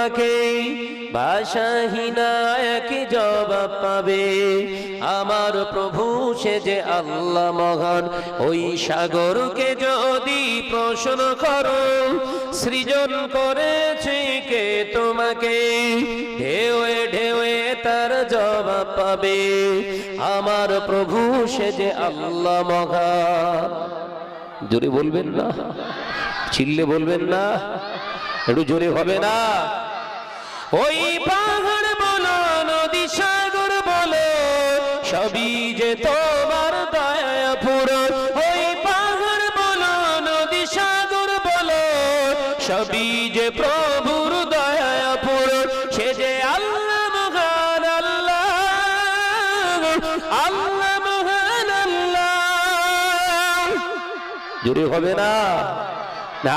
তোমাকে ভাষাহীনা এক জবাব পাবে। আমার প্রভু, সে যে আল্লাহ মহান, ওই সাগরকে যদি প্রশ্ন করো, সৃজন করেছে কে তোমাকে? ঢেউয়ে ঢেউয়ে তার জবাব পাবে। আমার প্রভু, সে যে আল্লাহ মহান। জোরে বলবেন না? চিল্লে বলবেন না? একটু জোরে হবে না? ওই পাহাড় বলো নদী সাগর বলো সবই যে তোমার দয়া পুরো ওই পাহাড় বলো নদী সাগর বলো সবই যে প্রভুর দয়া পুরো সে যে আল্লাহ মহান আল্লাহ আল্লাহ মহান আল্লাহ। জোরে হবে না?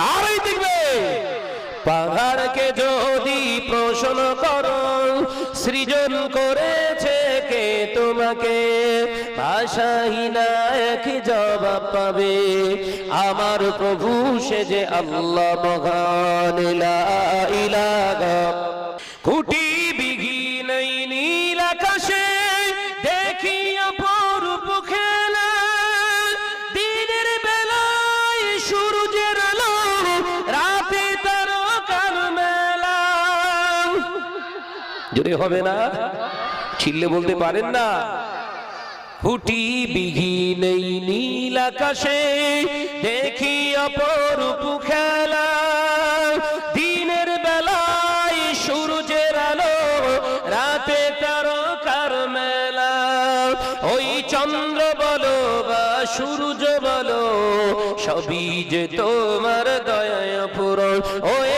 আরই দেখবে পাহাড়কে সৃজন করেছে কে তোমাকে? ভাষাহীনা এক জবাব পাবে। আমার প্রভু, সে যে আল্লাহ মহান ইলাগা কুটি জোরে হবে না। ছিল্লে বলতে পারেন না। ফুটি বিঘিন নীল আকাশে, দেখি অপরূপ খেলা। দিনের বেলায় সূর্যের আলো, রাতে তারকার মেলা। ওই চন্দ্র বলো বা সূর্য বলো, সবই যে তোমার দয়া পূরণ। ওই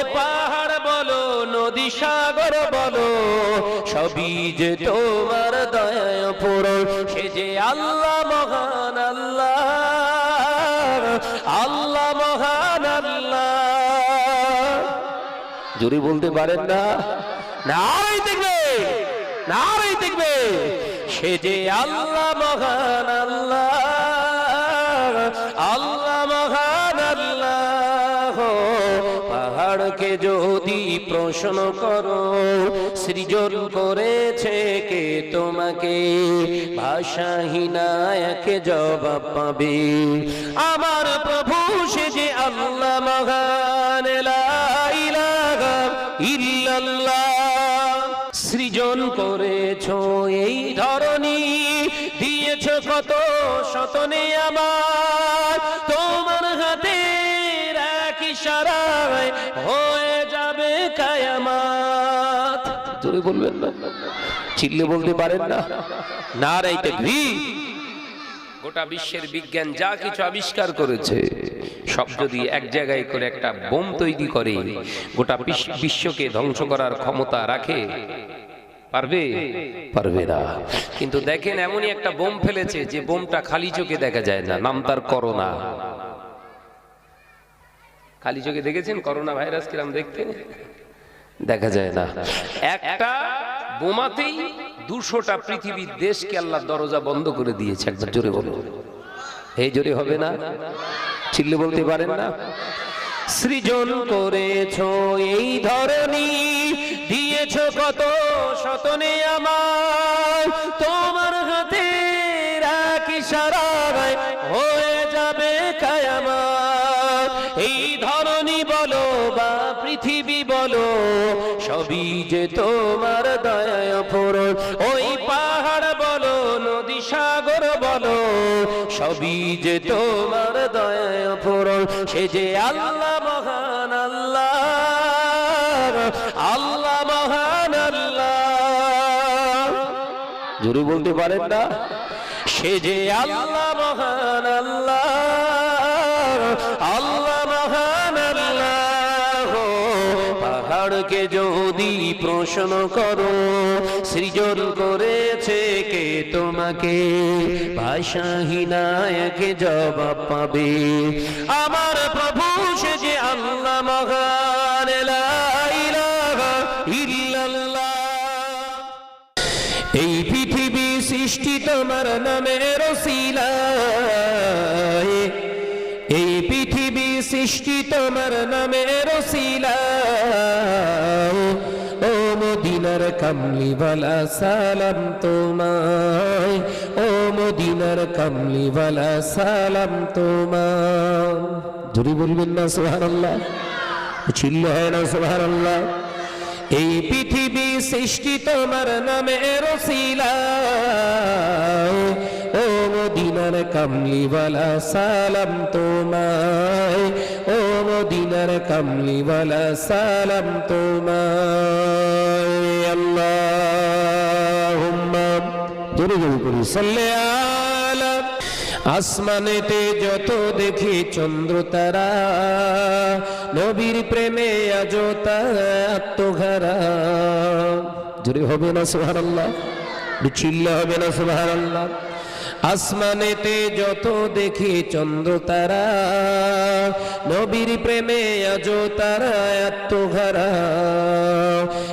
সবই যে তোমার দয়া পূরণ, সে যে আল্লাহ মহান আল্লাহ আল্লাহ মহান আল্লাহ। জোরে বলতে পারেন না? নারাই দেখবে নারাই দেখবে, সে যে আল্লাহ মহান আল্লাহ আল্লাহ মহান আল্লাহ। পাহাড়কে যদি প্রশ্ন করো, সৃজন করেছে কে তোমাকে? ভাষাহীনা এক জবাব পাবে। আমার প্রভু সে যে আল্লাহ মহান সৃজন করেছ এই ধরনী দিয়েছ কত শতনে আমার বলবেন না। চিল্লে বলতে পারেন না। না রাইতে ভি গোটা বিশ্বের বিজ্ঞান যা কিছু আবিষ্কার করেছে সব যদি এক জায়গায় করে একটা বোম তৈরি করে গোটা বিশ্বকে ধ্বংস করার ক্ষমতা রাখে পারবে? পারবে না। কিন্তু দেখেন এমনই একটা বোম ফেলেছে যে বোমটা খালি চোখে দেখা যায় না নাম তার করোনা। খালি চোখে দেখেছেন করোনা ভাইরাস কিরাম দেখতে? দেখা যায় না। একটা বোমাতেই দুশোটা পৃথিবীর দেশকে আল্লাহ দরজা বন্ধ করে দিয়েছে একবার জোরে বলো। এই জোরে হবে না? চিল্লে বলতে পারেন না? সৃজন করেছ এই ধরনী দিয়েছ কত শতনে আমার। তোমার যে তোমার দয়া পূরণ, সে যে আল্লাহ মহান আল্লাহ আল্লাহ মহান আল্লাহ। জোরে বলতে পারেন না? সে যে আল্লাহ মহান আল্লাহ আল্লাহ মহান আল্লাহ। পাহাড়কে যদি প্রশ্ন করো, সৃজন করেছে কে তোমাকে? ভাষাহীনায়কে জবাব পাবে। আমার প্রভু, সে যে আল্লাহ মহান এই পৃথিবী সৃষ্টি তোমার নামের রসিলায় এই পৃথিবী সৃষ্টি তোমার নামের রসিলায় মদিনার কামলিওয়ালা সালাম তোমায়। ও মদিনার কামলিওয়ালা সালাম তোমায়। জোরে বলবেন না, সুবহানাল্লাহ? ছিল হয় না, সুবহানাল্লাহ? এই পৃথিবী সৃষ্টি তোমার নামে রসিলা মদিনার কামলিওয়ালা সালাম তোমায়। ও মদিনার কামলিওয়ালা সালাম তোমায়। আল্লাহুম্মা জোরে জোরে করি আসমানেতে যত দেখি চন্দ্র তারা, নবীর প্রেমে আজ আত্মঘারা। জোরে হবে না সোহার আল্লাহ চিল্লা হবে না সোহার আল্লাহ আসমানেতে যত দেখি চন্দ্র তারা, নবীর প্রেমে আজ তারা আত্মঘারা।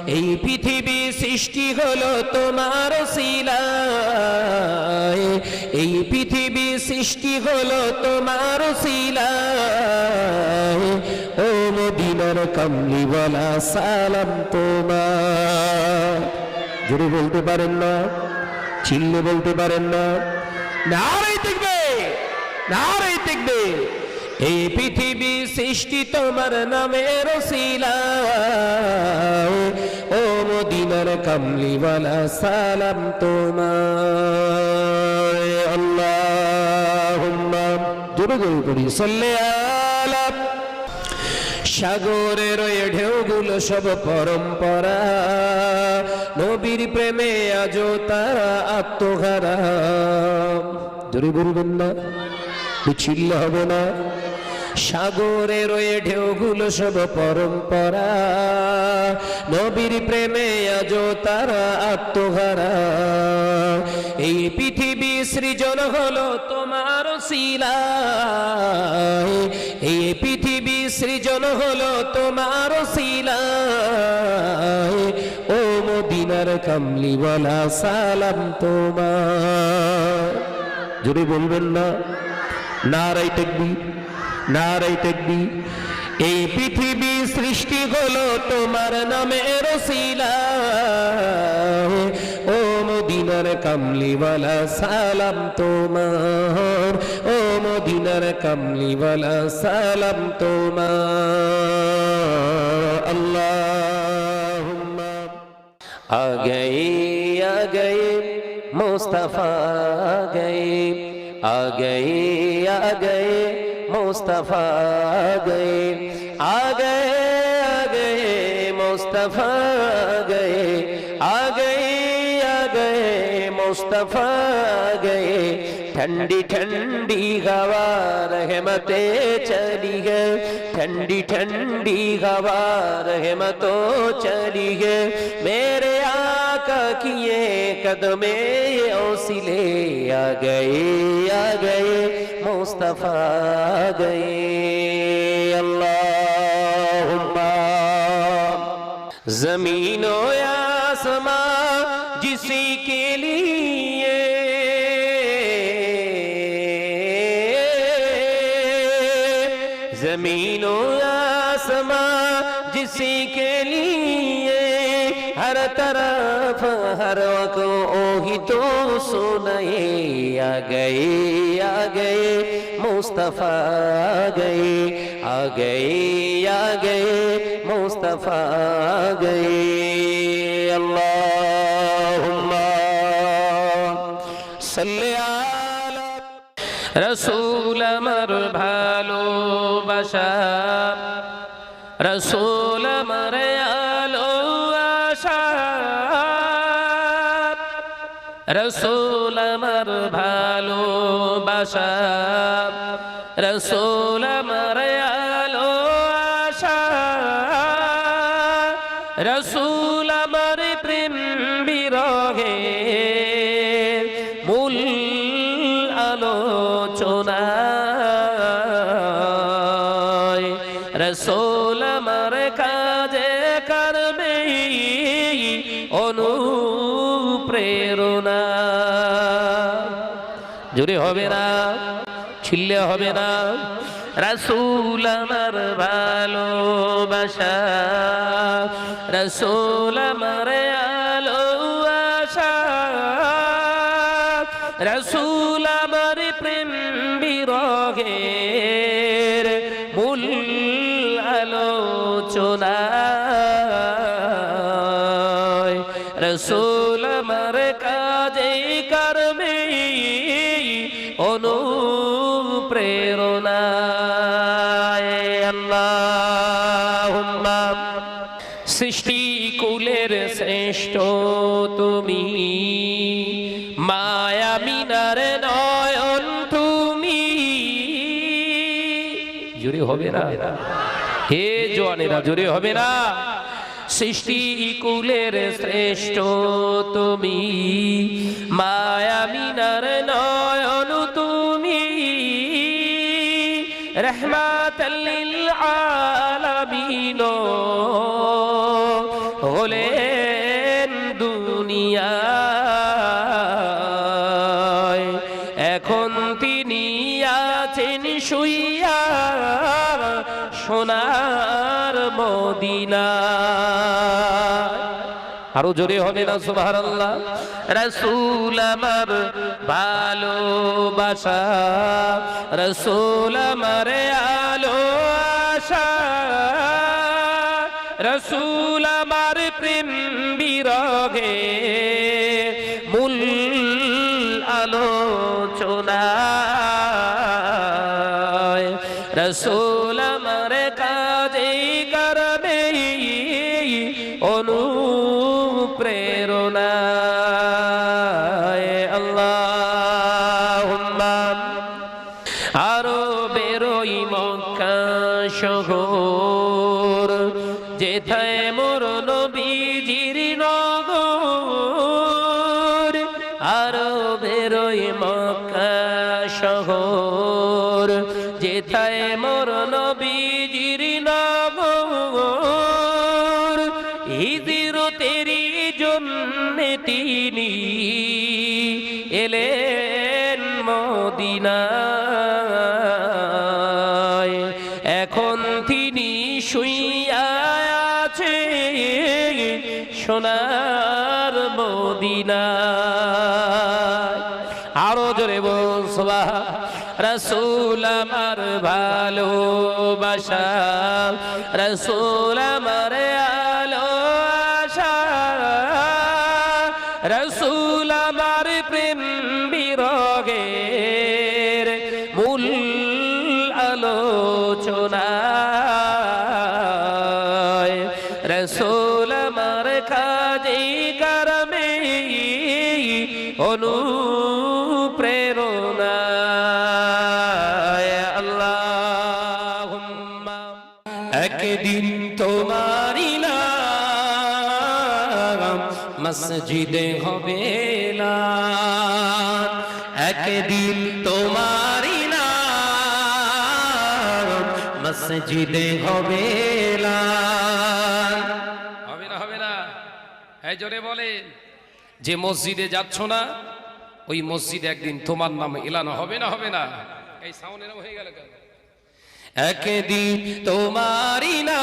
এই পৃথিবী সৃষ্টি হলো তোমার শিলায়। এই পৃথিবী সৃষ্টি হলো তোমার শিলায়। ও মদিনার কামলিওয়ালা, সালাম তোমার। জোরে বলতে পারেন না? চিল্লে বলতে পারেন না? নারাই দেখবে নারাই দেখবে। এই পৃথিবী সৃষ্টি তোমার নামের ও মদিনার কামলিওয়ালা, সালাম তোমার আল্লাহুম্মা, জোরে জোরে করি সাল্লে আলা সাগরের ঢেউগুলো সব পরম্পরা। নবীর প্রেমে আজ তারা আত্মঘারা জোরে বলবেন না? চিল্ল হবে না। সাগরের ওই ঢেউগুলো সব পরম্পরা। নবীর প্রেমে আজ তারা আত্মহারা। এই পৃথিবী সৃজন হলো তোমার শিলা এই সৃজন হলো তোমার ও মদিনার কামলিওয়ালা, সালাম তোমার। জোরে বলবেন না? নারাই তেকবি নারাই টেকবি এই পৃথিবী সৃষ্টি হলো তোমার নামে রসিলা ও মদিনার কামলিওয়ালা, সালাম তোমার। ও মদিনার কামলিওয়ালা সালাম তোমা। আল্লাহ আ গে আ গে মুস্তফা গে আ গে আ গে মুস্তফা গে আ গে আ গে মুস্তফা গে আ গে মুস্তফা ٹھنڈی ٹھنڈی ہوا رحمتیں چلی ہے ٹھنڈی ٹھنڈی ہوا رحمتوں چلی ہے میرے آقا کیے قدمے اوسیلے آ گئے آ گئے مصطفیٰ آ گئے اللہ زمین و آسمان جسی کے لیے دروا को اوہی تو سنائے آ گئے آ گئے مصطفیٰ آ आ آ आ गए मुस्तफा مصطفیٰ آ گئے اللہم صلی রসুল আমার আলো আশা। রসুল আমার প্রেম বিরহে। মূল আলোচনা রসোল আমার কাজে করবে অনুপ্রেরণা। জোরে হবে না। ছিললে হবে না। রসুল আমার ভালোবাসা। রসুল আমার আল্লাহ সৃষ্টি কুলের শ্রেষ্ঠ তুমি। মায়া মিনার নয়ন তুমি। জোরে হবে না? হে জোয়ানেরা, জোরে হবে না? সৃষ্টি কুলের শ্রেষ্ঠ তুমি। মায়া মিনার নয়ন রহমাতাল্লিল আলামিন হলেন দুনিয়ায়। এখন তিনি আছেন শুইয়া সোনার মদিনা আরও জোরে হবে না সুবাহ আল্লাহ রসুল আমার ভালোবাসা, রসুল আমার আলো আশা, রসুল আমার প্রেম বিরগে মূল আলোচনা রসুল অনুপ্রেরণা শুইয়া আছে সোনার মদিনা আরও জোরে বসবা রসুল আমার ভালোবাসা রসুল আমার একদিন তোমারি মসজিদে হবে একদিন তোমারি মসজিদে হবে হবে না হবে না। হ্যাঁ জোরে বলেন। যে মসজিদে যাচ্ছ না, ওই মসজিদে একদিন তোমার নাম এলানো হবে না হবে না। এই সাউন্ড এরকম হয়ে গেল কেন? একদিন তোমারি না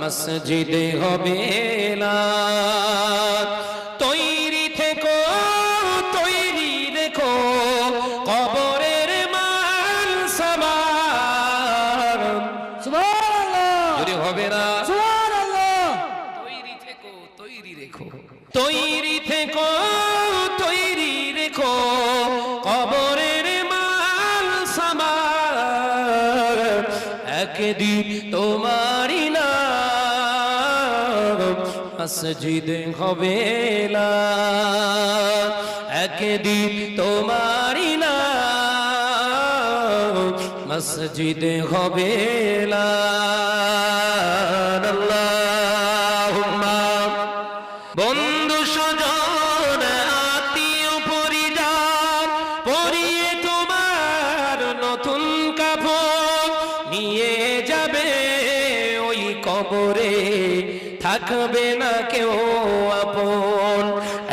মসজিদে হবে না। মসজিদে হবে একদিন তোমারি না। মসজিদে হবে বন্ধু সজন রাখবে না কেউ আপন।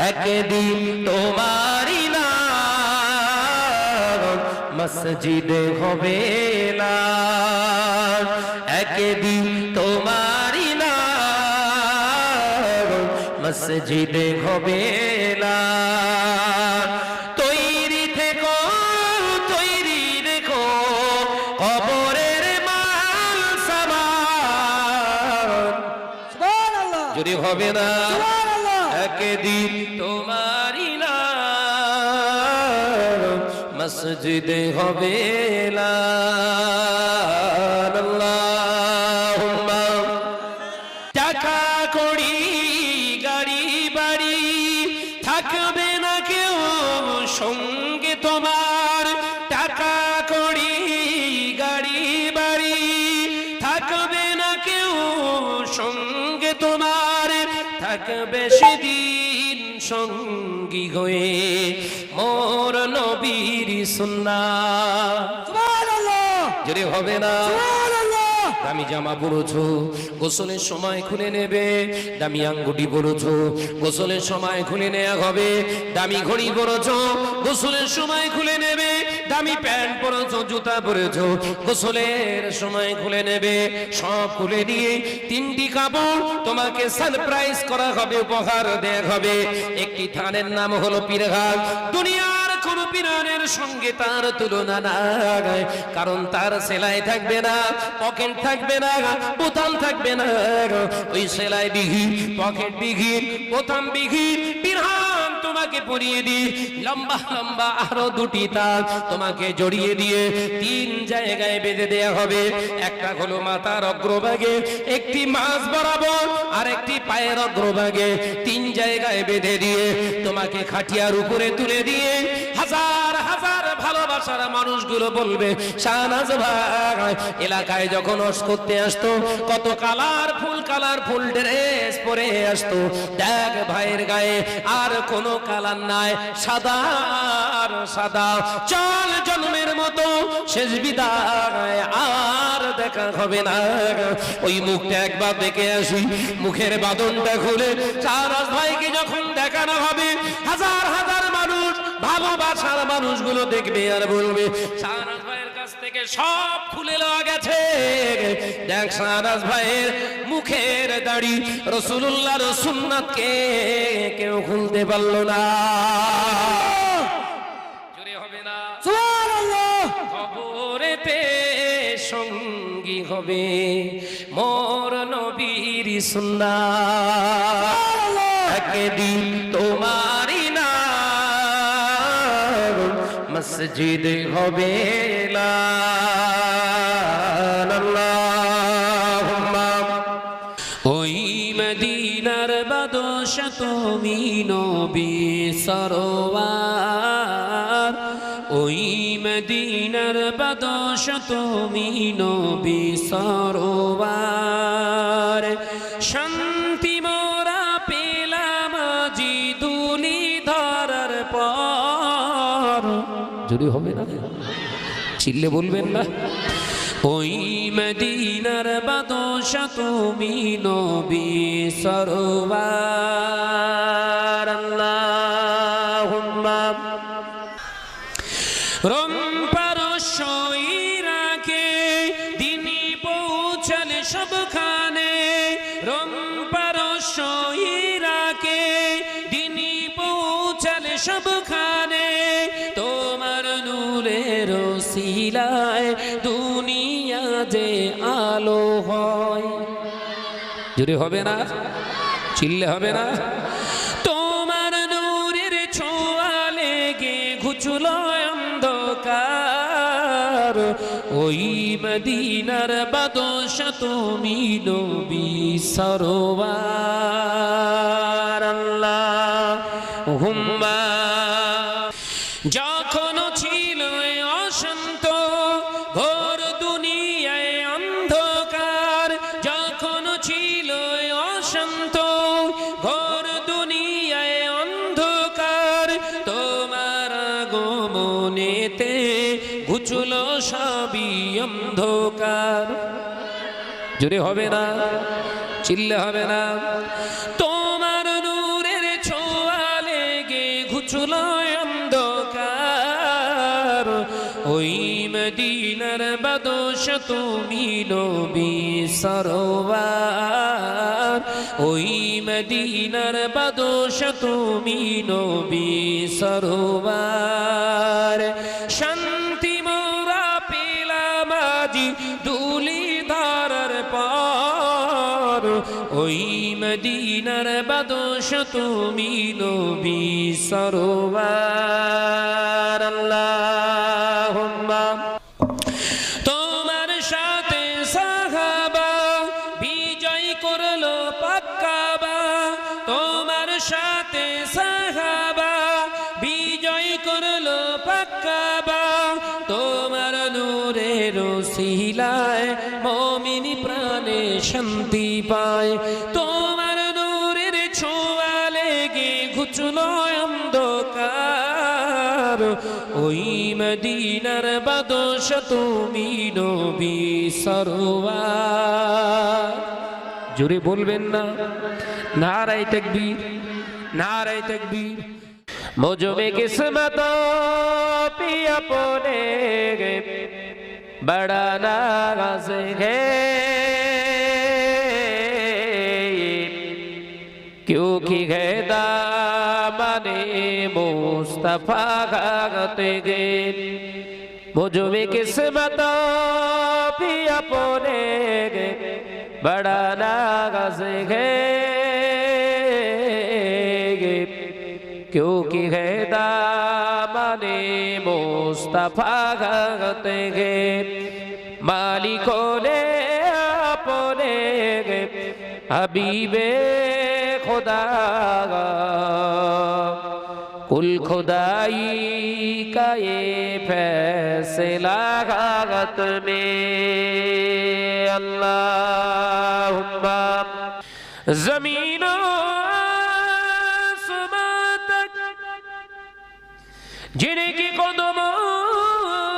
একদিন তোমারি না মসজিদে হবে না। একদিন তোমারি না মসজিদে হবে যদি হবে না। একদিন তোমারি মসজিদে হবে না। হয়ে মোর নবীর সুন্না। যদি হবে না? দামি জামা পরেছো গোসলের সময় খুলে নেবে দামি আঙ্গুটি পরেছো গোসলের সময় খুলে নেওয়া হবে দামি ঘড়ি পরেছো গোসলের সময় খুলে নেবে দামি প্যান্ট পরেছো জুতা পরেছো গোসলের সময় খুলে নেবে সব খুলে নিয়ে তিনটি কাপড় তোমাকে সারপ্রাইজ করা হবে উপহার দেয়া হবে একটি থানের নাম হলো পীরঘাট দুনিয়ার কোন পিরানের সঙ্গে তার তুলনা নাই কারণ তার সেলাই থাকবে না, পকেট থাকবে না, বোতাম থাকবে না ওই সেলাই বিঘি পকেট বিঘি বোতাম বিঘি পিরহান তোমাকে পরিয়ে দিই। লম্বা লম্বা আরও দুটি তাক তোমাকে জড়িয়ে দিয়ে তিন জায়গায় বেঁধে দেয়া হবে। একটা হলো মাথার অগ্রভাগে, একটি মাছ বরাবর আর একটি পায়ের অগ্রভাগে। তিন জায়গায় বেঁধে দিয়ে তোমাকে খাটিয়ার উপরে তুলে দিয়ে হাজার হাজার ভালোবাসার মানুষগুলো বলবে, শাহনাজ ভাই, এলাকায় যখন অস করতে আসতো, কত colourful colourful dress পরে আসতো। দেখ ভাইয়ের গায়ে আর কোনো কালার নাই, সাদা আর সাদা। চল জন্মের মতো শেষ বিদায়, আর দেখা হবে না। ওই মুখটা একবার দেখে আসি, মুখের বাদনটা খুলে, শাহনাজ ভাইকে যখন মানুষগুলো দেখবে আর বলবে শাহনাজ ভাইয়ের কাছ থেকে সব খুলে লওয়া গেছে। দেখ শাহনাজ ভাইয়ের মুখের দাড়ি রসুল্লাহ রসুন্নাথকে কেউ খুলতে পারল না। জোরে হবে না। সুবহানাল্লাহ। খবরেতে সঙ্গী হবে মোর নবীর সুন্না একদিন মসজিদ হবে ওই মদিনার বাদশ তুমি নবী সরোয়ার। ওই মদিনার বাদশ তুমি নবী সরোয়ার। চিল্লে বলবেন না। ওই মদিনার বাদশা তুমি নবী সরবার। রম্পার রম্পার সইরাকে দিনী পৌঁছালে সব রম্পার শিলায় দুনিয়া যে আলো হয়। যদি হবে না, চিল্লে হবে না। তোমার নূরের ছোঁয়া লেগে ঘুচল অন্ধকার। ওই মদিনার বাদশা তুমি নবী সরোয়ার আল্লাহ। হুম্মা জোরে হবে না, চিল্লে হবে না। তোমার নূরের ছোঁয়া লেগে ঘুচল অন্ধকার। ওই মদিনার বাদশ তুমি নবী সরোয়ার। ওই মদিনার বাদশ তুমি নবী সরোবার তুমি নবী সরোবার। আল্লাহুম্মা। তোমার সাথে সাহাবা বিজয় করল পাক্কাবা। তোমার সাথে সাহাবা বিজয় করল পাক্কাবা। তোমার নূরের শিলায় মমিনী প্রাণে শান্তি পায়। লেগে ঘুচলো অন্ধকার ওই মদিনার বাদশ তুমি নবী সরোয়ার জোরে বলবেন না নারাই তকবীর নারাই তকবীর मुझ में किस्मत पिया पोने बड़ा नाराज है क्योंकि نے مصطفیٰ غاغت مجھو بھی قسمت پی اپنے گے، بڑا ناغذ گے۔ کیونکہ ہے دامان مصطفیٰ غاغت گے مالکوں نے اپنے گے، حبیبِ خدا کل خدائی کا یہ فیصلہ غاغت میں اللہ زمین و آسمان تک جن کی قدموں